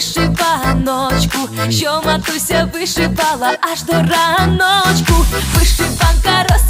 вишиваночку, що матуся вишивала аж до раночку. Вишиванка розцвітає